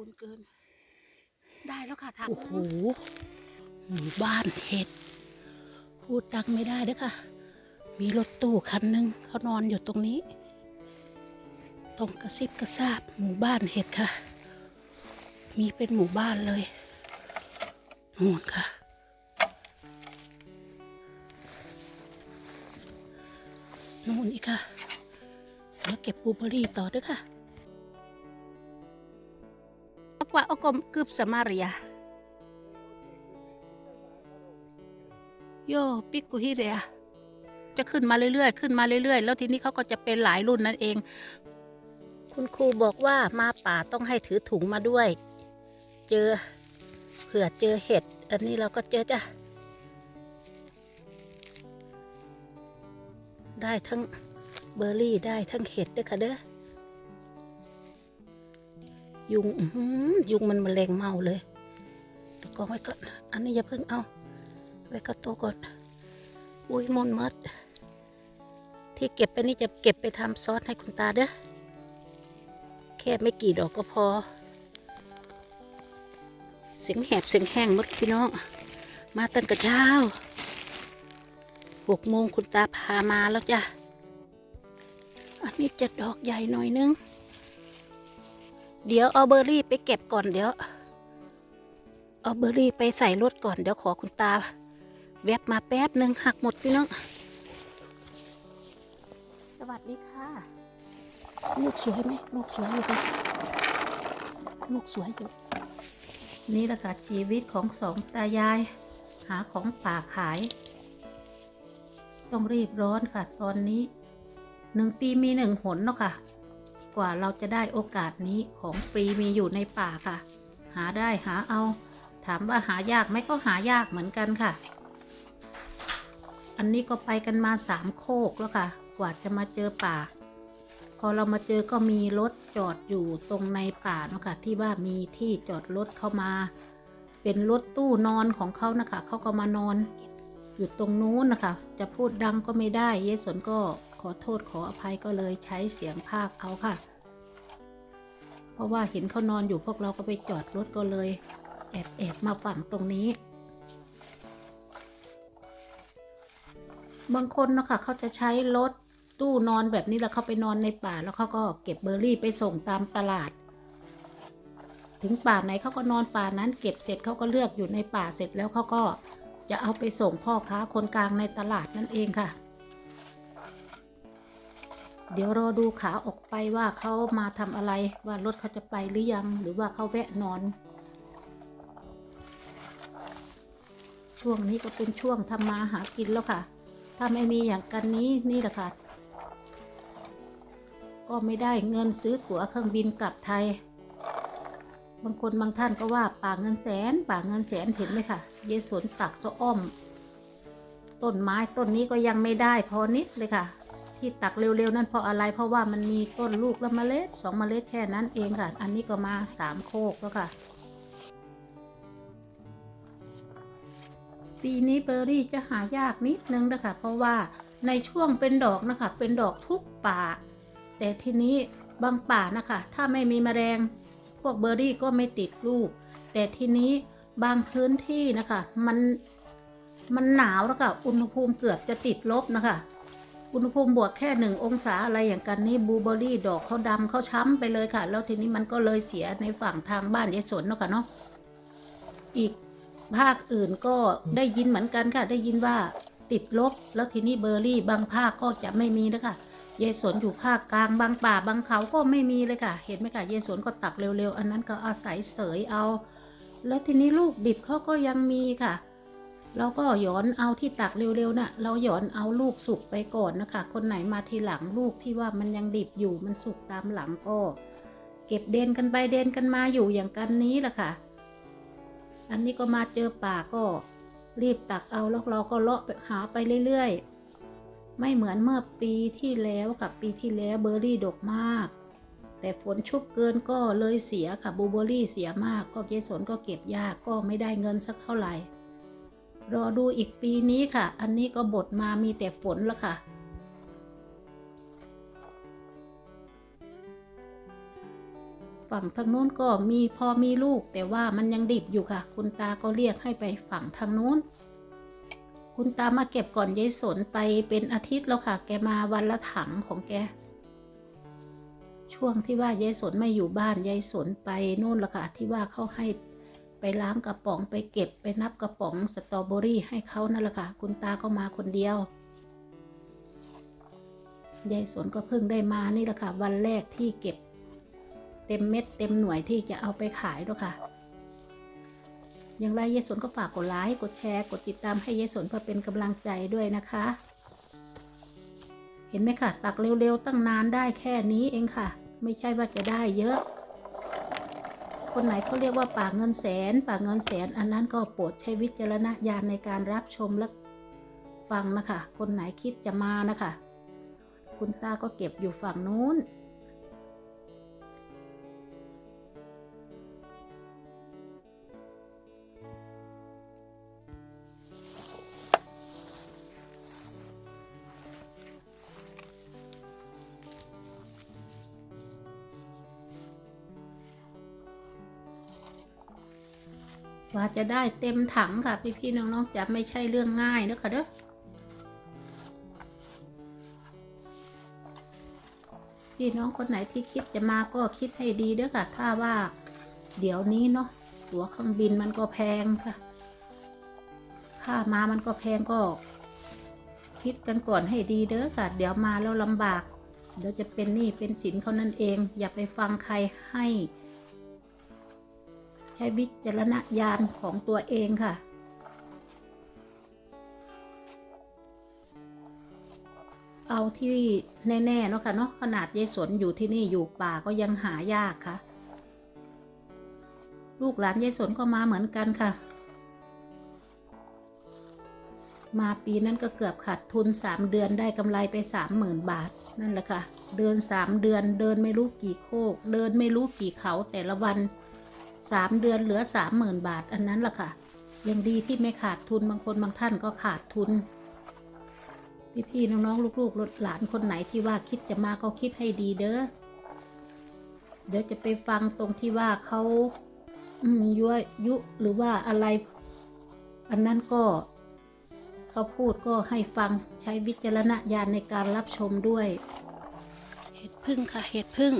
คูณเกิน ได้แล้วค่ะถังโอ้โหหมู่บ้านเห็ด พูดดังไม่ได้เด้อค่ะ มีรถตู้คันหนึ่งเขานอนอยู่ตรงนี้ ตรงกระซิบกระซาบหมู่บ้านเห็ดค่ะ มีเป็นหมู่บ้านเลยนู่นค่ะนู่นอีกค่ะ แล้วเก็บบลูเบอรี่ต่อด้วยค่ะ กว่าอากมกึบสมาเรียโยปิกกุฮิเรียจะขึ้นมาเรื่อยๆ ขึ้นมาเรื่อยๆ แล้วทีนี้เขาก็จะเป็นหลายรุ่นนั่นเอง คุณครูบอกว่ามาป่าต้องให้ถือถุงมาด้วย เจอเผื่อเจอเห็ด อันนี้เราก็เจอจ้ะ ได้ทั้งเบอร์รี่ได้ทั้งเห็ดด้วยค่ะเด้อ ยุงยุงมันมแมลงเมาเลยเดี๋ยวกองไว้ก่อน อันนี้อย่าเพิ่งเอา ไว้ก็โตวก่อน อุ้ยมนมัด ที่เก็บไปนี่จะเก็บไปทำซอสให้คุณตาเด้อ แค่ไม่กี่ดอกก็พอ เสียงแหบเสียงแห้งมดพี่น้อง มาตั้งกระเช้าหกโมงคุณตาพามาแล้วจ้ะ อันนี้จะดอกใหญ่หน่อยนึง เดี๋ยวเอาเบอร์รี่ไปเก็บก่อนเดี๋ยว เอาเบอร์รี่ไปใส่รถก่อนเดี๋ยวขอคุณตา แวบมาแป๊บหนึ่งหักหมดพี่น้อง สวัสดีค่ะ ลูกสวยไหมลูกสวยอยู่ปะลูกสวยอยู่ นี่แหละค่ะชีวิตของสองตายาย หาของป่าขาย ต้องรีบร้อนค่ะตอนนี้หนึ่งปีมีหนึ่งหนเนาะค่ะ กว่าเราจะได้โอกาสนี้ของฟรีมีอยู่ในป่าค่ะ หาได้หาเอา ถามว่าหายากไหมก็หายากเหมือนกันค่ะ อันนี้ก็ไปกันมาสามโคกแล้วค่ะ กว่าจะมาเจอป่า พอเรามาเจอก็มีรถจอดอยู่ตรงในป่าเนาะค่ะ ที่ว่ามีที่จอดรถเข้ามา เป็นรถตู้นอนของเขานะคะเขาก็มานอนอยู่ตรงนู้นนะคะ จะพูดดังก็ไม่ได้ เยสนก็ขอโทษขออภัยก็เลยใช้เสียงภาคเอาค่ะ เพราะว่าเห็นเขานอนอยู่พวกเราก็ไปจอดรถก็เลย แอบแอบมาฝั่งตรงนี้ บางคนเนาะค่ะเขาจะใช้รถตู้นอนแบบนี้แล้วเขาไปนอนในป่าแล้วเขาก็เก็บเบอร์รี่ไปส่งตามตลาด ถึงป่าไหนเขาก็นอนป่านั้น เก็บเสร็จเขาก็เลือกอยู่ในป่าเสร็จแล้วเขาก็จะเอาไปส่งพ่อค้าคนกลางในตลาดนั่นเองค่ะ เดี๋ยวรอดูขาออกไปว่าเขามาทำอะไรว่ารถเขาจะไปหรือยังหรือว่าเขาแวะนอน ช่วงนี้ก็เป็นช่วงทำมาหากินแล้วค่ะ ถ้าไม่มีอย่างกันนี้นี่แหละค่ะ ก็ไม่ได้เงินซื้อตั๋วเครื่องบินกลับไทย บางคนบางท่านก็ว่าป่าเงินแสนป่าเงินแสนเห็นไหมค่ะเยสนตักสะอ้อม ต้นไม้ต้นนี้ก็ยังไม่ได้พอนิดเลยค่ะ ที่ตักเร็วๆนั่นเพราะอะไร เพราะว่ามันมีต้นลูกและเมล็ดสองเมล็ดแค่นั้นเองค่ะ อันนี้ก็มาสามโคกแล้วค่ะ ปีนี้เบอร์รี่จะหายากนิดนึงนะคะ เพราะว่าในช่วงเป็นดอกนะคะ เป็นดอกทุกป่า แต่ทีนี้บางป่านะคะ ถ้าไม่มีแมลง พวกเบอร์รี่ก็ไม่ติดลูก แต่ทีนี้บางพื้นที่นะคะ มันมันหนาวแล้วค่ะ อุณหภูมิเกือบจะติดลบนะคะ อุณหภูมิบวกแค่หนึ่งองศาอะไรอย่างกันนี่บลูเบอร์รี่ดอกเขาดำเขาช้ำไปเลยค่ะ แล้วทีนี้มันก็เลยเสียในฝั่งทางบ้านยายสนเนาะค่ะเนาะอีกภาคอื่นก็ได้ยินเหมือนกันค่ะ ได้ยินว่าติดลบ แล้วทีนี้เบอร์รี่บางภาคก็จะไม่มีนะคะยายสนอยู่ภาคกลางบางป่าบางเขาก็ไม่มีเลยค่ะ เห็นไหมคะยายสนก็ตักเร็วๆ อันนั้นก็อาศัยเสยเอา แล้วทีนี้ลูกดิบเขาก็ยังมีค่ะ เราก็หย้อนเอาที่ตักเร็วๆน่ะ เราหย้อนเอาลูกสุกไปก่อนนะคะ คนไหนมาทีหลังลูกที่ว่ามันยังดิบอยู่มันสุกตามหลังก็ เก็บเดนกันไปเดนกันมาอยู่อย่างกันนี้แหละค่ะ อันนี้ก็มาเจอป่าก็รีบตักเอาแล้วเราก็เลาะไปหาไปเรื่อยๆ ไม่เหมือนเมื่อปีที่แล้วกับปีที่แล้วเบอร์รี่ดกมาก แต่ฝนชุบเกินก็เลยเสียค่ะบลูเบอร์รี่เสียมาก ก็เกสรก็เก็บยากก็ไม่ได้เงินสักเท่าไหร่ รอดูอีกปีนี้ค่ะ อันนี้ก็บดมามีแต่ฝนแล้วค่ะ ฝั่งทางนู้นก็มีพอมีลูก แต่ว่ามันยังดิบอยู่ค่ะ คุณตาก็เรียกให้ไปฝั่งทางนู้น คุณตามาเก็บก่อนยายสนไปเป็นอาทิตย์แล้วค่ะ แกมาวันละถังของแก ช่วงที่ว่ายายสนไม่อยู่บ้านยายสนไปนู่นละค่ะ ที่ว่าเขาให้ ไปล้างกระป๋องไปเก็บไปนับกระป๋องสตรอเบอรี่ให้เขานั่นแหละค่ะ คุณตาก็มาคนเดียวยายสนก็เพิ่งได้มานี่แหละค่ะ วันแรกที่เก็บ เต็มเม็ดเต็มหน่วยที่จะเอาไปขายแล้วค่ะ อย่างไรยายสนก็ฝากกดไลค์กดแชร์ กดติดตามให้ยายสนเพื่อเป็นกำลังใจด้วยนะคะ เห็นไหมค่ะ ตักเร็วๆตั้งนานได้แค่นี้เองค่ะ ไม่ใช่ว่าจะได้เยอะ คนไหนเขาเรียกว่าปากเงินแสน ปากเงินแสน อันนั้นก็โปรดใช้วิจารณญาณในการรับชมและฟังนะคะ คนไหนคิดจะมานะคะ คุณตาก็เก็บอยู่ฝั่งนู้น ว่าจะได้เต็มถังค่ะ พี่ๆน้องๆจะไม่ใช่เรื่องง่ายนะคะเด้อพี่น้องคนไหนที่คิดจะมาก็คิดให้ดีเด้อค่ะ ถ้าว่า เดี๋ยวนี้เนาะตั๋วเครื่องบินมันก็แพงค่ะ ค่ามามันก็แพงก็ คิดกันก่อนให้ดีเด้อค่ะ เดี๋ยวมาแล้วลำบาก เดี๋ยวจะเป็นหนี้เป็นสินเขานั่นเอง อย่าไปฟังใครให้ ใช้วิจารณญาณของตัวเองค่ะ เอาที่แน่ๆเนาะค่ะเนาะขนาดยายสนอยู่ที่นี่อยู่ป่าก็ยังหายากค่ะ ลูกหลานยายสนก็มาเหมือนกันค่ะ มาปีนั้นก็เกือบขาดทุนสามเดือนได้กำไรไปสามหมื่นบาทนั่นแหละค่ะ เดินสามเดือนเดินไม่รู้กี่โคก เดินไม่รู้กี่เขาแต่ละวัน สามเดือนเหลือสามหมื่นบาทอันนั้นล่ะค่ะ ยังดีที่ไม่ขาดทุนบางคนบางท่านก็ขาดทุน พี่ๆน้องๆลูกๆหลานคนไหนที่ว่าคิดจะมาก็คิดให้ดีเด้อเดี๋ยวจะไปฟังตรงที่ว่าเขาอืมยั่วยุหรือว่าอะไร อันนั้นก็เขาพูดก็ให้ฟังใช้วิจารณญาณในการรับชมด้วย เห็ดพึ่งค่ะ เห็ดพึ่ง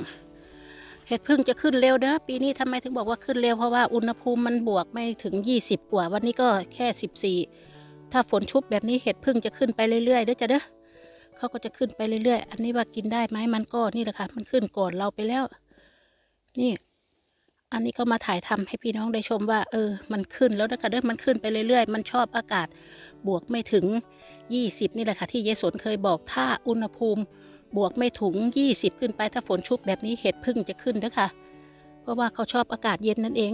เห็ดพึ่งจะขึ้นเร็วเด้อปีนี้ทำไมถึงบอกว่าขึ้นเร็วเพราะว่าอุณหภูมิมันบวกไม่ถึง 20 กว่า วันนี้ก็แค่ 14 ถ้าฝนชุบแบบนี้เห็ดพึ่งจะขึ้นไปเรื่อยๆเด้อจ้ะเด้อเขาก็จะขึ้นไปเรื่อยๆ อันนี้ว่ากินได้ไหมมันก็นี่แหละค่ะ มันขึ้นก่อนเราไปแล้ว นี่ อันนี้ก็มาถ่ายทำให้พี่น้องได้ชมว่า เออ มันขึ้นแล้วนะคะเด้อมันขึ้นไปเรื่อยๆ มันชอบอากาศบวกไม่ถึง 20 นี่แหละค่ะ ที่เยสนเคยบอกถ้าอุณหภูมิ บวกไม่ถุง 20 ขึ้นไปถ้าฝนชุบแบบนี้เห็ดพึ่งจะขึ้นนะคะ เพราะว่าเขาชอบอากาศเย็นนั่นเอง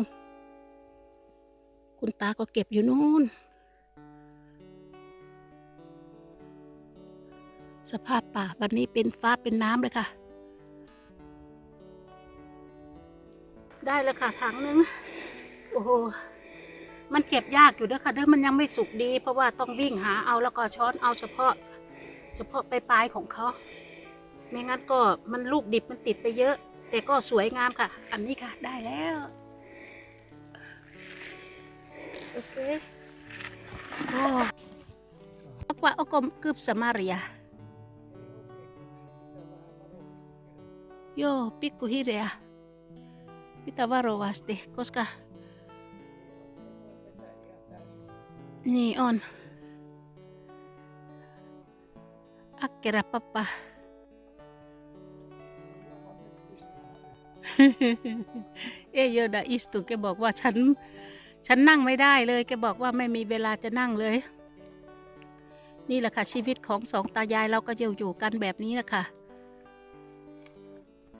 คุณตาก็เก็บอยู่นู่น สภาพป่าวันนี้เป็นฟ้าเป็นน้ำเลยค่ะ ได้แล้วค่ะถังนึง โอ้โหมันเก็บยากอยู่นะคะเด้อมันยังไม่สุกดี เพราะว่าต้องวิ่งหาเอาแล้วก็ช้อนเอาเฉพาะ เฉพาะปลายๆของเขา ไม่งั้นก็มันลูกดิบมันติดไปเยอะ แต่ก็สวยงามค่ะ อันนี้ค่ะ ได้แล้ว โอเคโอ้กว่าอกมกึบสมาเรียโยปิกุฮิเรียพิตาวารวาสติ koska niin on akkera pappa เอยโยดาอิสตุแกบอกว่าฉัน ฉันนั่งไม่ได้เลย แกบอกว่าไม่มีเวลาจะนั่งเลย นี่แหละค่ะ ชีวิตของสองตายายเราก็จะอยู่กันแบบนี้แหละค่ะ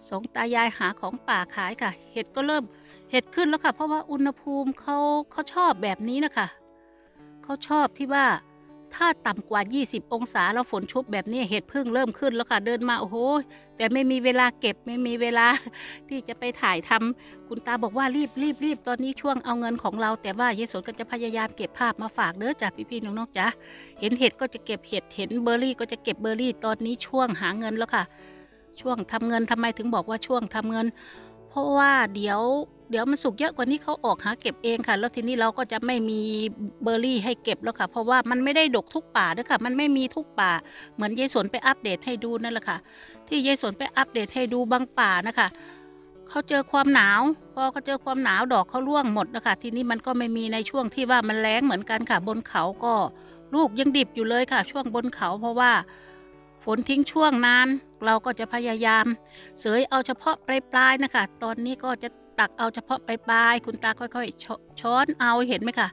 สองตายายหาของป่าขายค่ะ เห็ดก็เริ่มเห็ดขึ้นแล้วค่ะ เพราะว่าอุณหภูมิเขาเขาชอบแบบนี้นะคะเขาชอบที่ว่า ถ้าต่ำกว่า 20 องศาแล้วฝนชุบแบบนี้เห็ดพึ่งเริ่มขึ้นแล้วค่ะเดินมาโอ้โหแต่ไม่มีเวลาเก็บไม่มีเวลาที่จะไปถ่ายทำคุณตาบอกว่ารีบรีบรีบตอนนี้ช่วงเอาเงินของเรา แต่ว่าเยสนก็จะพยายามเก็บภาพมาฝากเด้อจ้ะพี่ๆน้องๆจ้ะเห็นเห็ดก็จะเก็บเห็ดเห็นเบอร์รี่ก็จะเก็บเบอร์รี่ตอนนี้ช่วงหาเงินแล้วค่ะ ช่วงทำเงินทำไมถึงบอกว่าช่วงทำเงิน เพราะว่าเดี๋ยวเดี๋ยวมันสุกเยอะกว่านี้เขาออกหาเก็บเองค่ะ แล้วทีนี้เราก็จะไม่มีเบอร์รี่ให้เก็บแล้วค่ะ เพราะว่ามันไม่ได้ดกทุกป่าด้วยค่ะ มันไม่มีทุกป่า เหมือนยายสนไปอัปเดตให้ดูนั่นแหละค่ะ ที่ยายสนไปอัปเดตให้ดูบางป่านะคะเขาเจอความหนาวพอเขาเจอความหนาวดอกเขาร่วงหมดนะคะทีนี้มันก็ไม่มีในช่วงที่ว่ามันแรงเหมือนกันค่ะ บนเขาก็ลูกยังดิบอยู่เลยค่ะ ช่วงบนเขาเพราะว่า ฝนทิ้งช่วงนาน เราก็จะพยายาม เสยเอาเฉพาะปลายปลายๆนะคะ ตอนนี้ก็จะตักเอาเฉพาะปลายปลายๆคุณตาค่อยๆชช้อนเอาเห็นไหมคะ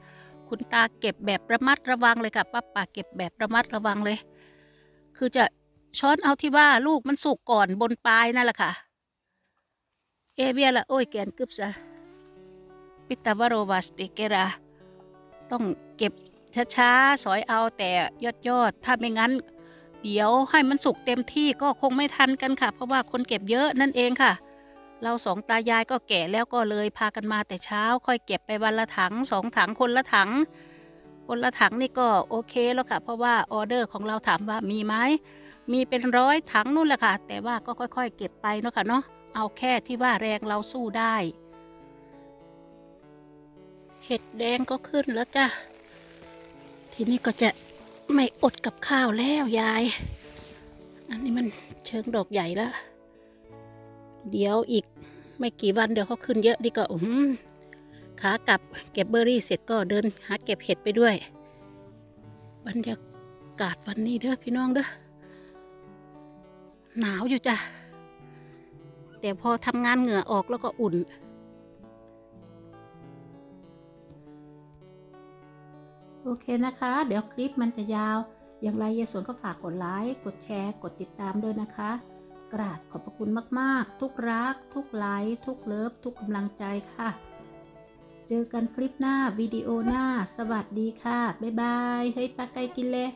คุณตาเก็บแบบระมัดระวังเลยค่ะป้าป่าเก็บแบบระมัดระวังเลย คือจะช้อนเอาที่ว่าลูกมันสุกก่อนบนปลายนั่นแหละค่ะ เอเวียละโอ้ยแกนกึบซะปิตาวโรวัสติเกราต้องเก็บช้าๆสอยเอาแต่ยอดๆถ้าไม่งั้น เดี๋ยวให้มันสุกเต็มที่ก็คงไม่ทันกันค่ะ เพราะว่าคนเก็บเยอะนั่นเองค่ะ เราสองตายายก็แก่แล้วก็เลยพากันมาแต่เช้า ค่อยเก็บไปวันละถังสองถังคนละถัง คนละถังนี่ก็โอเคแล้วค่ะ เพราะว่าออเดอร์ของเราถามว่ามีไหมมีเป็นร้อยถังนู่นแหละค่ะ แต่ว่าก็ค่อย ๆ เก็บไปเนาะค่ะเนาะเอาแค่ที่ว่าแรงเราสู้ได้ เห็ดแดงก็ขึ้นแล้วจ้ะ ทีนี้ก็จะ ไม่อดกับข้าวแล้วยาย อันนี้มันเชิงดอกใหญ่แล้วเดี๋ยวอีกไม่กี่วันเดี๋ยวเขาขึ้นเยอะดีก็อืมขากลับเก็บเบอร์รี่เสร็จก็เดินหาเก็บเห็ดไปด้วย บรรยากาศวันนี้เด้อพี่น้องเด้อหนาวอยู่จ้ะแต่พอทำงานเหงื่อออกแล้วก็อุ่น โอเคนะคะ เดี๋ยวคลิปมันจะยาว อย่างไรเยสวนก็ฝากกดไลค์ กดแชร์ กดติดตามด้วยนะคะ กราบขอบพระคุณมากๆ ทุกรัก ทุกไลค์ทุกเลิฟ ทุกกำลังใจค่ะ เจอกันคลิปหน้าวิดีโอหน้า สวัสดีค่ะ บ๊ายบาย เฮ้ยปลาไก่กินเลย